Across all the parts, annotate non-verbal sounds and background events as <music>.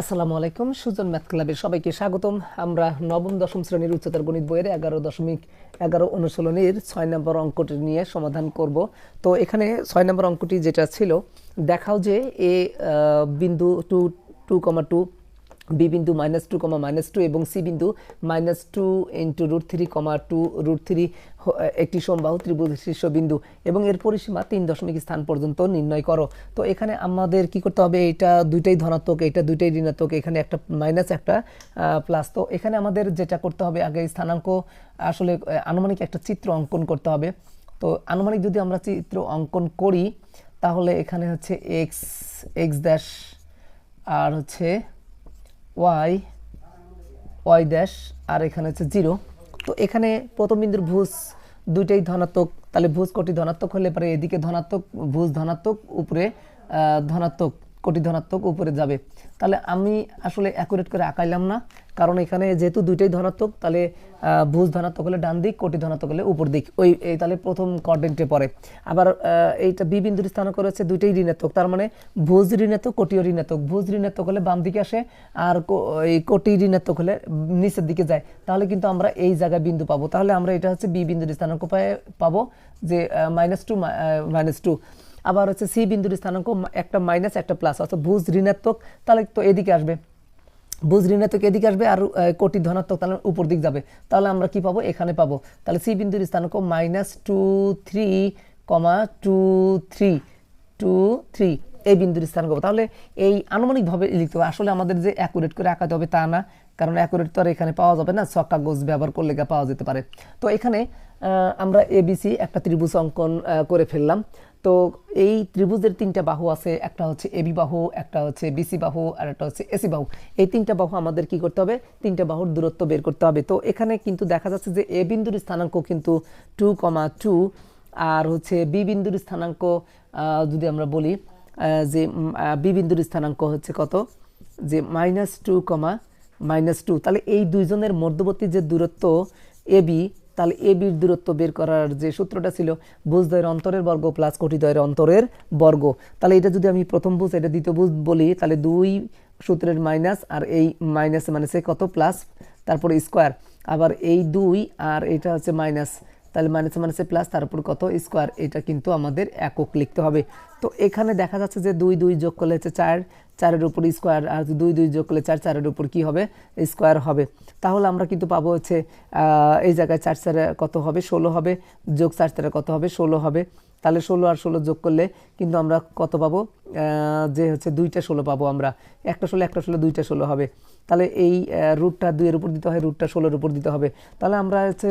আসসালামু আলাইকুম, সুজন ম্যাথ ক্লাবে সবাইকে স্বাগতম। আমরা নবম, দশম শ্রেণির উচ্চতর গণিত বইয়ের এগারো দশমিক এগারো অনুশীলনের ছয় নম্বর অঙ্কটি নিয়ে সমাধান করব। তো এখানে ছয় নম্বর অঙ্কটি যেটা ছিল, দেখাও যে এ বিন্দু two two comma two B বিন্দু minus two comma minus two এবং সি বিন্দু minus two into root three comma two root three একটি সমবাহু ত্রিভুজ শীর্ষ বিন্দু এবং এর পরিসীমা তিন দশমিক স্থান পর্যন্ত নির্ণয় করো। তো এখানে আমাদের কি করতে হবে? এটা দুইটাই ধনাত্মক, এটা দুইটাই ঋণাত্মক, এখানে একটা মাইনাস একটা প্লাস তো এখানে আমাদের যেটা করতে হবে, আগে স্থানাঙ্ক, আসলে আনুমানিক একটা চিত্র অঙ্কন করতে হবে। তো আনুমানিক যদি আমরা চিত্র অঙ্কন করি, তাহলে এখানে হচ্ছে এক্স এক্স ড্যাশ আর হচ্ছে ওয়াই ওয়াই ড্যাশ, আর এখানে হচ্ছে জিরো। তো এখানে প্রথম বিন্দুর ভুজ দুইটাই ধনাত্মক, তাহলে ভুজ কোটি ধনাত্মক হলে পরে এদিকে ধনাত্মক, ভুজ ধনাত্মক, উপরে ধনাত্মক। কোটি ধনাত্মক উপরে যাবে। তাহলে আমি আসলে অ্যাকুরেট করে আঁকাইলাম না, কারণ এখানে যেহেতু দুইটাই ধনাত্মক, তাহলে ভুজ ধনাত্মক হলে ডান দিক কোটি ধনাত্মক হলে উপর দিক। ওই, এই তাহলে প্রথম কোঅর্ডিনেটে পড়ে। আবার এইটা বি বিন্দুর স্থান করেছে, দুইটাই ঋণাত্মক। তার মানে ভুজ ঋণাত্মক, কোটিও ঋণাত্মক। ভুজ ঋণাত্মক হলে বাম দিকে আসে, আর এই কোটি ঋণাত্মক হলে নিচের দিকে যায়। তাহলে কিন্তু আমরা এই জায়গায় বিন্দু পাবো। তাহলে আমরা এটা হচ্ছে বি বিন্দুর স্থানাঙ্ক পাবো যে মাইনাস টু মাইনাস টু আবার হচ্ছে সি বিন্দুর স্থানাঙ্ক একটা মাইনাস, একটা প্লাস অর্থাৎ ভুজ ঋণাত্মক, তাহলে তো এদিকে আসবে। ভুজ ঋণাত্মক এদিকে আসবে আর কোটি ধনাত্মক তাহলে উপর দিক যাবে। তাহলে আমরা কি পাবো? এখানে পাবো। তাহলে সি বিন্দুর স্থানাঙ্ক minus two three comma two three two three এই বিন্দুর স্থানাঙ্ক। তাহলে এই আনুমানিকভাবে লিখতে হবে। আসলে আমাদের যে অ্যাকুরেট করে আঁকাতে হবে তা না, কারণ অ্যাকুরেট তো আর এখানে পাওয়া যাবে না। ছক কাগজ ব্যবহার করলে পাওয়া যেতে পারে। তো এখানে আমরা এবিসি একটা ত্রিভুজ অঙ্কন করে ফেললাম। তো এই ত্রিভুজের তিনটা বাহু আছে, একটা হচ্ছে এবি বাহু, একটা হচ্ছে বিসি বাহু, আর একটা হচ্ছে এসি বাহু। এই তিনটা বাহু আমাদের কি করতে হবে? তিনটা বাহুর দূরত্ব বের করতে হবে। তো এখানে কিন্তু দেখা যাচ্ছে যে এ বিন্দুর স্থানাঙ্ক কিন্তু টু কমা টু আর হচ্ছে বি বিন্দুর স্থানাঙ্ক যদি আমরা বলি যে বি বিন্দুর স্থানাঙ্ক হচ্ছে কত? যে minus two comma minus two তাহলে এই দুইজনের মধ্যবর্তী যে দূরত্ব এবি তাহলে এ বির দূরত্ব বের করার যে সূত্রটা ছিল বুঝদয়ের অন্তরের বর্গ প্লাস কোটিদ্বয়ের অন্তরের বর্গ। তাহলে এটা যদি আমি প্রথম বুঝ, এটা দ্বিতীয় বুঝ বলি, তাহলে দুই সূত্রের মাইনাস আর এই মাইনাসে মানে সে কত প্লাস তারপরে স্কোয়ার আবার এই দুই আর এটা হচ্ছে মাইনাস তাহলে মাইনাসে মাইনাসে প্লাস তারপর কত? স্কোয়ার এটা কিন্তু আমাদের একক লিখতে হবে। তো এখানে দেখা যাচ্ছে যে দুই দুই যোগ করলে হচ্ছে চার, চারের উপর স্কোয়ার আর দুই দুই যোগ করলে চার, চারের উপর কি হবে? স্কোয়ার হবে। তাহলে আমরা কিন্তু পাবো হচ্ছে এই জায়গায় চার, চারে কত হবে? ষোলো হবে। যোগ চার, চারে কত হবে? ষোলো হবে। তাহলে ষোলো আর ষোলো যোগ করলে কিন্তু আমরা কত পাবো? যে হচ্ছে দুইটা ষোলো পাবো আমরা। একটা ষোলো একটা ষোলো, দুইটা ষোলো হবে। তাহলে এই রুটটা দুইয়ের উপর দিতে হয় রুটটা ষোলোর উপর দিতে হবে। তাহলে আমরা হচ্ছে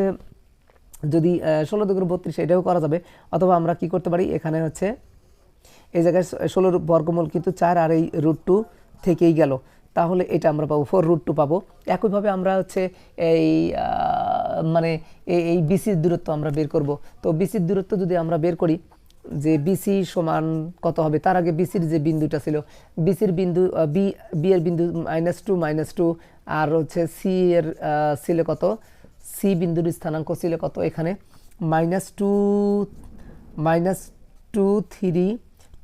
যদি ষোলো দুগুলো বত্রিশ এটাও করা যাবে, অথবা আমরা কি করতে পারি, এখানে হচ্ছে এই জায়গায় ষোলোর বর্গমূল কিন্তু চার আর এই রুট টু থেকেই গেল। তাহলে এটা আমরা পাবো ফোর রুট টু পাবো। একইভাবে আমরা হচ্ছে এই মানে এই বিসির দূরত্ব আমরা বের করব। তো বিসির দূরত্ব যদি আমরা বের করি, যে বিসি সমান কত হবে? তার আগে বিসির যে বিন্দুটা ছিল বিসির বিন্দু বি বি এর বিন্দু মাইনাস টু মাইনাস টু আর হচ্ছে সি এর ছিল কত? সি বিন্দুর স্থানাঙ্ক ছিল কত এখানে? Minus two minus two three,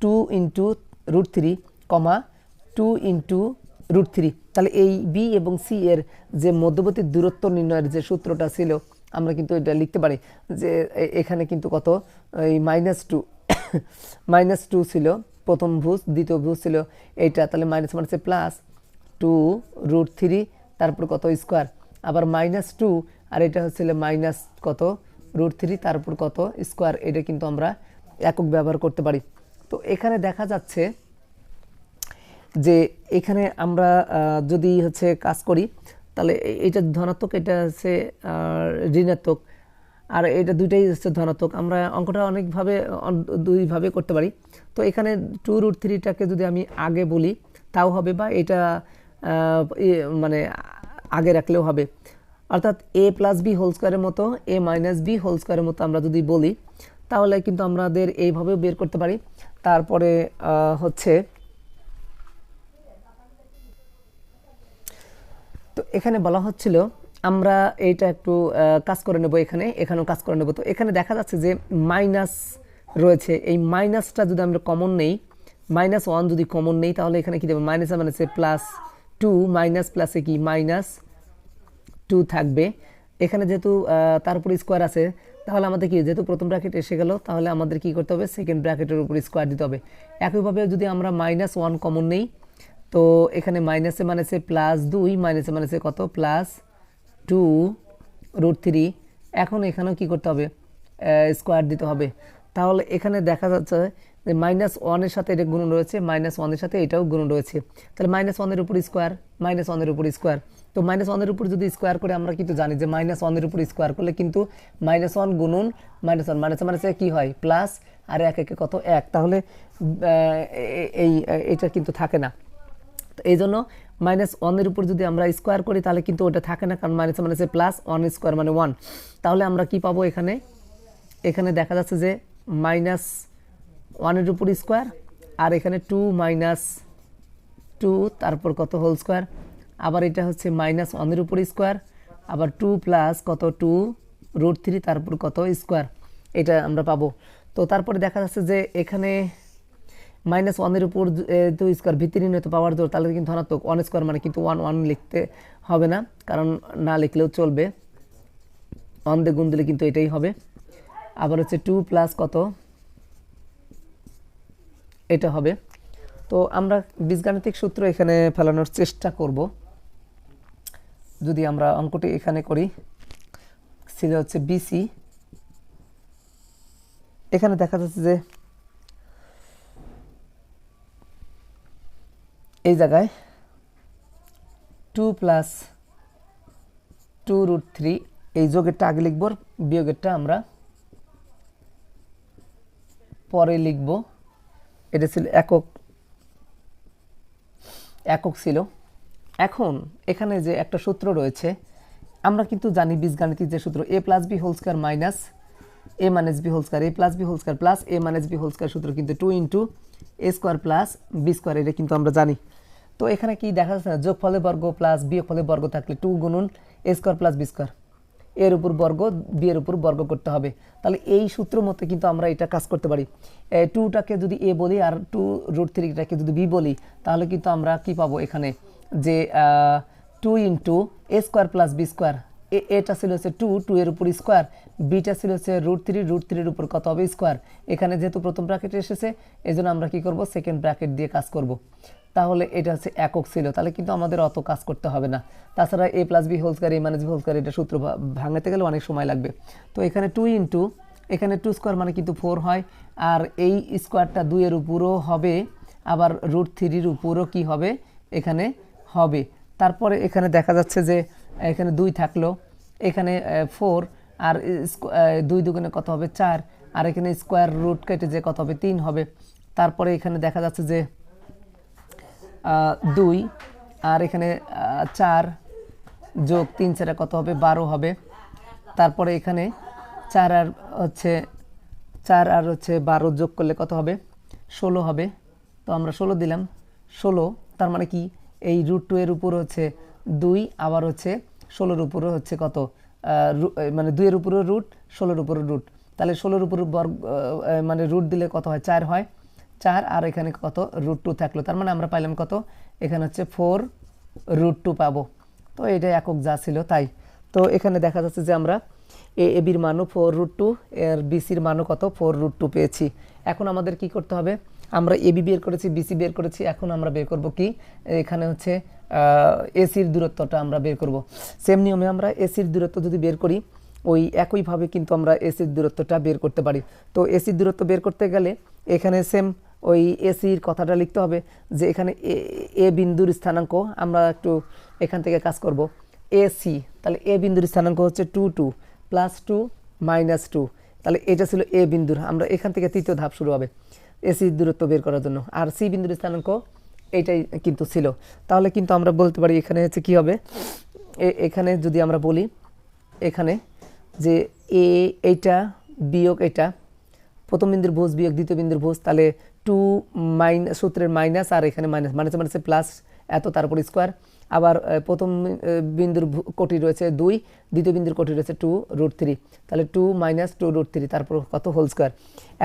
two into root three, comma two into root three. তাহলে এই বি এবং সি এর যে মধ্যবর্তী দূরত্ব নির্ণয়ের যে সূত্রটা ছিল, আমরা কিন্তু এটা লিখতে পারি যে এখানে কিন্তু কত? এই মাইনাস টু <coughs> মাইনাস টু ছিল প্রথম ভুজ, দ্বিতীয় ভুজ ছিল এইটা। তাহলে মাইনাস মাইনাসে প্লাস টু রুট থ্রি, তারপর কত স্কোয়ার? আবার মাইনাস টু আর এটা হচ্ছিল মাইনাস কত? রুট থ্রি তারপর কত? স্কোয়ার এটা কিন্তু আমরা একক ব্যবহার করতে পারি। তো এখানে দেখা যাচ্ছে যে এখানে আমরা যদি হচ্ছে কাজ করি, তাহলে এটা ধনাত্মক, এটা হচ্ছে ঋণাত্মক। আর এটা দুইটাই হচ্ছে ধনাত্মক। আমরা অঙ্কটা অনেকভাবে দুইভাবে করতে পারি। তো এখানে টু রুট থ্রিটাকে যদি আমি আগে বলি, তাও হবে বা এটা মানে আগে রাখলেও হবে। অর্থাৎ এ প্লাস বি হোল স্কোয়ারের মতো এ মাইনাস বি হোল স্কোয়ারের মতো আমরা যদি বলি, তাহলে কিন্তু আমাদের এইভাবেও বের করতে পারি। তারপরে হচ্ছে, তো এখানে বলা হচ্ছিল, আমরা এইটা একটু কাজ করে নেব এখানে, এখানেও কাজ করে নেব। তো এখানে দেখা যাচ্ছে যে মাইনাস রয়েছে। এই মাইনাসটা যদি আমরা কমন নেই মাইনাস ওয়ান যদি কমন নেই, তাহলে এখানে কি দেবে? মাইনাস মাইনাসে প্লাস টু মাইনাস প্লাসে কি? মাইনাস টু থাকবে। এখানে যেহেতু আহ, তার উপর স্কোয়ার আছে তাহলে আমাদের কি যেহেতু প্রথম ব্র্যাকেট এসে গেল তাহলে আমাদের কি করতে হবে? সেকেন্ড ব্র্যাকেটের উপর স্কোয়ার দিতে হবে। একইভাবে যদি আমরা মাইনাস ওয়ান কমন নেই তো এখানে মাইনাসে মাইনাসে প্লাস দুই মাইনাসে মাইনাসে কত? প্লাস টু রুট থ্রি এখন এখানেও কি করতে হবে? স্কোয়ার দিতে হবে। তাহলে এখানে দেখা যাচ্ছে মাইনাস ওয়ানের সাথে এটা গুণ রয়েছে মাইনাস ওয়ানের সাথে এটাও গুণ রয়েছে তাহলে মাইনাস ওয়ানের উপর স্কোয়ার মাইনাস ওয়ানের উপর স্কোয়ার তো মাইনাস ওয়ানের উপর যদি স্কোয়ার করে আমরা কিন্তু জানি যে মাইনাস ওয়ানের উপর স্কোয়ার করলে কিন্তু মাইনাস ওয়ান গুণন মাইনাস ওয়ান মাইনাস মাইনাসে কী হয় প্লাস আর এক একে কত এক তাহলে এই এটা কিন্তু থাকে না তো এই জন্য মাইনাস ওয়ানের উপর যদি আমরা স্কোয়ার করি তাহলে কিন্তু ওটা থাকে না কারণ মাইনাস মাইনাসে প্লাস ওয়ান স্কোয়ার মানে ওয়ান তাহলে আমরা কি পাবো এখানে এখানে দেখা যাচ্ছে যে মাইনাস ওয়ানের উপর স্কোয়ার, আর এখানে টু মাইনাস টু তারপর কত হোল স্কোয়ার আবার এটা হচ্ছে মাইনাস ওয়ানের উপর স্কোয়ার আবার টু প্লাস কত টু রুট থ্রি তারপর কত স্কোয়ার এটা আমরা পাবো। তো তারপরে দেখা যাচ্ছে যে এখানে মাইনাস ওয়ানের উপর তো স্কোয়ার ভিত্তি নির্ণয় পাওয়ার জোর তাহলে কিন্তু ধনাত্মক। ওয়ান স্কোয়ার মানে কিন্তু ওয়ান ওয়ান লিখতে হবে না, কারণ না লিখলেও চলবে। ওয়ান দিয়ে গুণ দিলে কিন্তু এটাই হবে। আবার হচ্ছে টু প্লাস কত? এটা হবে। তো আমরা বীজগাণিতিক সূত্র এখানে ফেলানোর চেষ্টা করব। যদি আমরা অঙ্কটি এখানে করি ছিল হচ্ছে বিসি। এখানে দেখা যাচ্ছে যে এই জায়গায় two plus two root three, এই যোগেরটা আগে লিখব, বিয়োগেরটা আমরা পরে লিখব। এটা ছিল একক একক ছিল। এখন এখানে যে একটা সূত্র রয়েছে, আমরা কিন্তু জানি বীজগাণিতিক যে সূত্র, A plus B whole square minus A minus B whole square, A plus B whole square plus A minus B whole square সূত্র কিন্তু two into A square plus B square, এটা কিন্তু আমরা জানি। তো এখানে কি দেখা যাচ্ছে না যোগ ফলে বর্গ প্লাস বিয়োগ ফলে বর্গ থাকলে two গুণুন A square plus B square. এর উপর বর্গ বি এর উপর বর্গ করতে হবে। তাহলে এই সূত্র মতে কিন্তু আমরা এটা কাজ করতে পারি। টুটাকে যদি এ বলি আর টু রুট থ্রিটাকে যদি বি বলি, তাহলে কিন্তু আমরা কি পাবো এখানে? যে two into A square plus B square এটা ছিল হচ্ছে টু টু এর উপর স্কোয়ার বিটা ছিল হচ্ছে রুট থ্রি রুট থ্রির উপর কত হবে স্কোয়ার এখানে যেহেতু প্রথম ব্র্যাকেট এসেছে এই জন্য আমরা কি করব? সেকেন্ড ব্র্যাকেট দিয়ে কাজ করব। তাহলে এটা হচ্ছে একক ছিল। তাহলে কিন্তু আমাদের অত কাজ করতে হবে না। তাছাড়া A plus B whole square A minus B এটা সূত্র ভাঙাতে গেলে অনেক সময় লাগবে। তো এখানে টু ইন্টু এখানে টু স্কোয়ার মানে কিন্তু ফোর হয়। আর এই স্কোয়ারটা দুইয়ের উপরও হবে, আবার রুট থ্রির উপরও কি হবে? এখানে হবে। তারপরে এখানে দেখা যাচ্ছে যে, এখানে দুই থাকল, এখানে ফোর আর দুই দুগুণে কত হবে? চার। আর এখানে স্কোয়ার রুট কেটে যে কত হবে? তিন হবে। তারপরে এখানে দেখা যাচ্ছে যে দুই, আর এখানে চার যোগ তিন চারে কত হবে? বারো হবে। তারপরে এখানে চার আর হচ্ছে, চার আর হচ্ছে বারো যোগ করলে কত হবে? ষোলো হবে। তো আমরা ষোলো দিলাম। ষোলো, তার মানে কি? এই রুট টু এর উপর হচ্ছে দুই, আবার হচ্ছে ষোলোর উপরও হচ্ছে কত? মানে দুইয়ের উপরও রুট ষোলোর উপরও রুট তাহলে ষোলোর উপর বর্গ মানে রুট দিলে কত হয়? চার হয়। চার, আর এখানে কত? রুট টু থাকল। তার মানে আমরা পাইলাম কত? এখানে হচ্ছে ফোর রুট টু পাবো। তো এটা একক যা ছিল, তাই। তো এখানে দেখা যাচ্ছে যে আমরা এ এবির মানও ফোর রুট টু এর বিসির মানও কত? ফোর রুট টু পেয়েছি। এখন আমাদের কি করতে হবে? আমরা এবি বের করেছি বিসি বের করেছি। এখন আমরা বের করব কি? এখানে হচ্ছে এসির দূরত্বটা আমরা বের করব। সেম নিয়মে আমরা এসির দূরত্ব যদি বের করি, ওই একইভাবে কিন্তু আমরা এসির দূরত্বটা বের করতে পারি। তো এসির দূরত্ব বের করতে গেলে এখানে সেম ওই এসির কথাটা লিখতে হবে যে এখানে এ- বিন্দুর স্থানাঙ্ক আমরা একটু এখান থেকে কাজ করব। এসি তাহলে এ বিন্দুর স্থানাঙ্ক হচ্ছে two two plus two minus two তাহলে এটা ছিল এ বিন্দুর, আমরা এখান থেকে তৃতীয় ধাপ শুরু হবে এসির দূরত্ব বের করার জন্য। আর সি বিন্দুর স্থানাঙ্ক এইটাই কিন্তু ছিল। তাহলে কিন্তু আমরা বলতে পারি এখানে হচ্ছে কী হবে? এখানে যদি আমরা বলি, এখানে যে এ এইটা বিয়োগ এটা, প্রথম বিন্দুর ভোজ বিয়োগ দ্বিতীয় বিন্দুর ভোজ, তাহলে টু মাইন সূত্রের মাইনাস আর এখানে মাইনাস। মাইনাসে মাইনাসে প্লাস এত তারপর স্কোয়ার আবার প্রথম বিন্দুর কোটি রয়েছে দুই, দ্বিতীয় বিন্দুর কোটি রয়েছে টু রুট থ্রি তাহলে two minus two root three তারপর কত হোল স্কোয়ার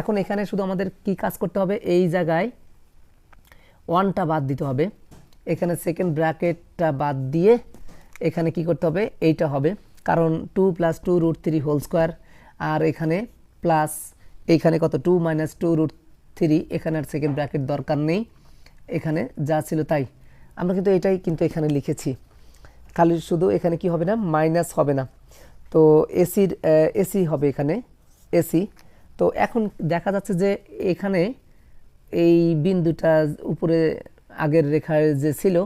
এখন এখানে শুধু আমাদের কি কাজ করতে হবে? এই জায়গায় ওয়ানটা বাদ দিতে হবে। এখানে সেকেন্ড ব্র্যাকেটটা বাদ দিয়ে এখানে কি করতে হবে? এইটা হবে। কারণ two plus two root three whole square আর এখানে প্লাস এখানে কত? Two minus two root three, এখানে আর সেকেন্ড ব্র্যাকেট দরকার নেই। এখানে যা ছিল তাই। আমরা কিন্তু এটাই কিন্তু এখানে লিখেছি। খালি শুধু এখানে কি হবে না মাইনাস হবে না। তো এসির এসি হবে এখানে এসি তো এখন দেখা যাচ্ছে যে এখানে এই বিন্দুটা উপরে আগের রেখায় যে ছিল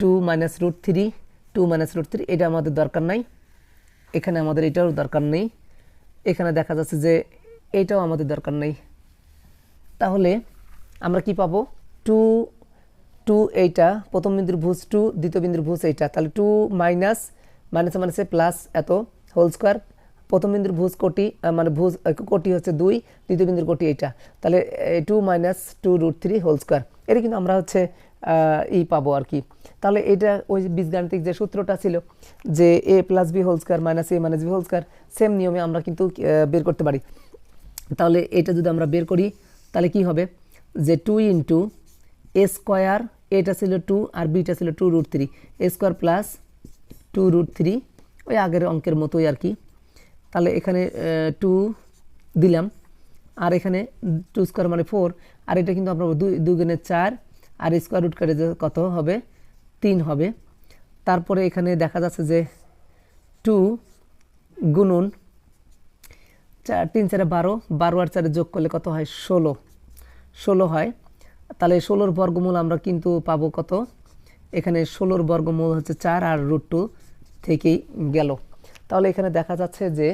two minus root three two minus root three এটা আমাদের দরকার নাই। এখানে আমাদের এটাও দরকার নেই। এখানে দেখা যাচ্ছে যে এটাও আমাদের দরকার নেই। তাহলে আমরা কি পাবো? টু টু এইটা, প্রথম বিন্দুর ভুজ টু, দ্বিতীয় বিন্দুর ভুজ এইটা। তাহলে টু মাইনাস, মাইনাসে মাইনাসে প্লাস এত, হোল স্কোয়ার। প্রথম বিন্দুর ভুজ কোটি মানে ভুজ কোটি হচ্ছে দুই, দ্বিতীয় বিন্দুর কোটি এইটা। তাহলে two minus two root three whole square. এটা কিন্তু আমরা হচ্ছে ই পাবো আর কি। তাহলে এটা ওই বীজগাণিতিক যে সূত্রটা ছিল যে A plus B whole square minus A minus B whole square, same নিয়মে আমরা কিন্তু বের করতে পারি। তাহলে এটা যদি আমরা বের করি তাহলে কি হবে? যে টু ইন্টু এ স্কোয়ার এটা ছিল টু আর বিটা ছিল two root three A square plus two root three ওই আগের অঙ্কের মতোই আর কি। তাহলে এখানে টু দিলাম। আর এখানে টু স্কোয়ার মানে ফোর আর এটা কিন্তু আপনার দুই দুগুণে চার, আর স্কোয়ার রুট করে কত হবে? তিন হবে। তারপরে এখানে দেখা যাচ্ছে যে টু গুনুন চার, তিন চারে বারো বারো আর চারে যোগ করলে কত হয়? ষোলো। ষোলো হয়। তাহলে ষোলোর বর্গমূল আমরা কিন্তু পাবো কত? এখানে ষোলোর বর্গমূল হচ্ছে চার আর রুট টু থেকেই গেল। তাহলে এখানে দেখা যাচ্ছে যে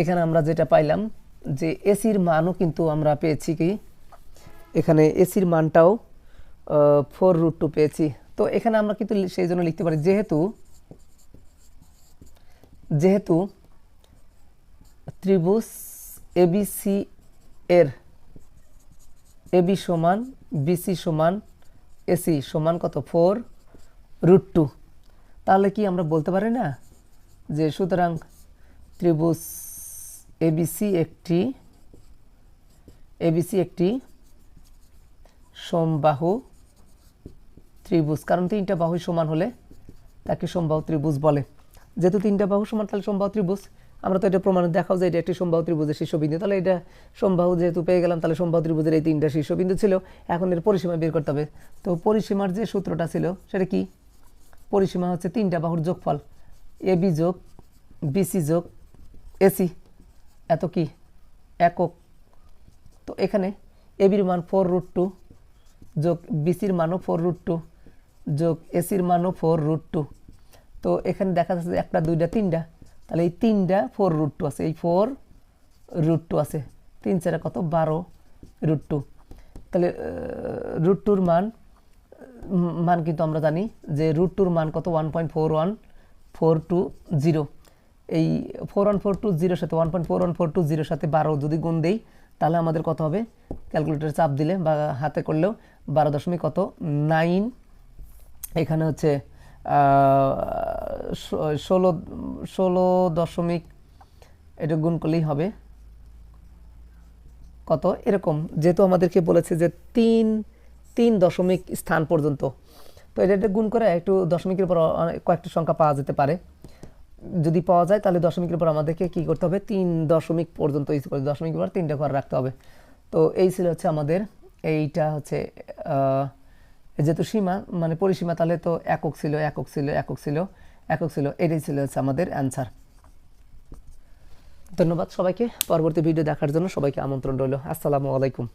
এখানে আমরা যেটা পাইলাম যে এসির মানও কিন্তু আমরা পেয়েছি কি? এখানে এসির মানটাও ফোর রুট টু পেয়েছি। তো এখানে আমরা কিন্তু সেই জন্য লিখতে পারি যেহেতু যেহেতু ত্রিভুজ এবিসি এর এবি সমান বিসি সমান এসি সমান কত? ফোর রুট টু তাহলে কি আমরা বলতে পারি না যে সুতরাং ত্রিভুজ এবিসি একটি এবিসি একটি সমবাহু ত্রিভুজ। কারণ তিনটা বাহু সমান হলে তাকে সমবাহু ত্রিভুজ বলে। যেহেতু তিনটা বাহু সমান, তাহলে সমবাহু ত্রিভুজ। আমরা তো এটা প্রমাণ দেখাও যে এটা একটি সমবাহু ত্রিভুজের শীর্ষবিন্দু। তাহলে এটা সমবাহু যেহেতু পেয়ে গেলাম, তাহলে সমবাহু ত্রিভুজের এই তিনটা শীর্ষবিন্দু ছিল। এখন এর পরিসীমা বের করতে হবে। তো পরিসীমার যে সূত্রটা ছিল, সেটা কি? পরিসীমা হচ্ছে তিনটা বাহুর যোগফল। এ বি যোগ বিসি যোগ এসি এত কি? একক। তো এখানে এবির মান ফোর রুট টু যোগ বিসির মানও ফোর রুট টু যোগ এসির মানও ফোর রুট টু। তো এখানে দেখা যাচ্ছে একটা, দুইটা, তিনটা। তাহলে এই তিনটা ফোর রুট টু আছে। এই ফোর রুট টু আছে। তিন চারা কত? বারো রুট টু তাহলে রুট টুর মান মান কিন্তু আমরা জানি যে রুট টুর মান কত? One point four one four two zero এই ফোর ওয়ান ফোর টু জিরোর সাথে one point four one four two জিরোর সাথে বারো যদি গুণ দেই, তাহলে আমাদের কত হবে? ক্যালকুলেটর চাপ দিলে বা হাতে করলেও বারো দশমিক কত? নাইন এখানে হচ্ছে ষোলো ষোলো দশমিক এটা গুণ করলেই হবে। কত? এরকম। যেহেতু আমাদেরকে বলেছে যে তিন তিন দশমিক স্থান পর্যন্ত। তো এটা এটা গুণ করে একটু দশমিকের উপর কয়েকটা সংখ্যা পাওয়া যেতে পারে। যদি পাওয়া যায়, তাহলে দশমিকের উপর আমাদেরকে কি করতে হবে? তিন দশমিক পর্যন্ত ইউজ করে দশমিকের উপর তিনটা ঘর রাখতে হবে। তো এই ছিল হচ্ছে আমাদের, এইটা হচ্ছে যেহেতু সীমা মানে পরিসীমা তাহলে তো একক ছিল একক ছিল একক ছিল একক ছিল, এটাই ছিল হচ্ছে আমাদের অ্যান্সার ধন্যবাদ সবাইকে। পরবর্তী ভিডিও দেখার জন্য সবাইকে আমন্ত্রণ রইল। আসসালামু আলাইকুম।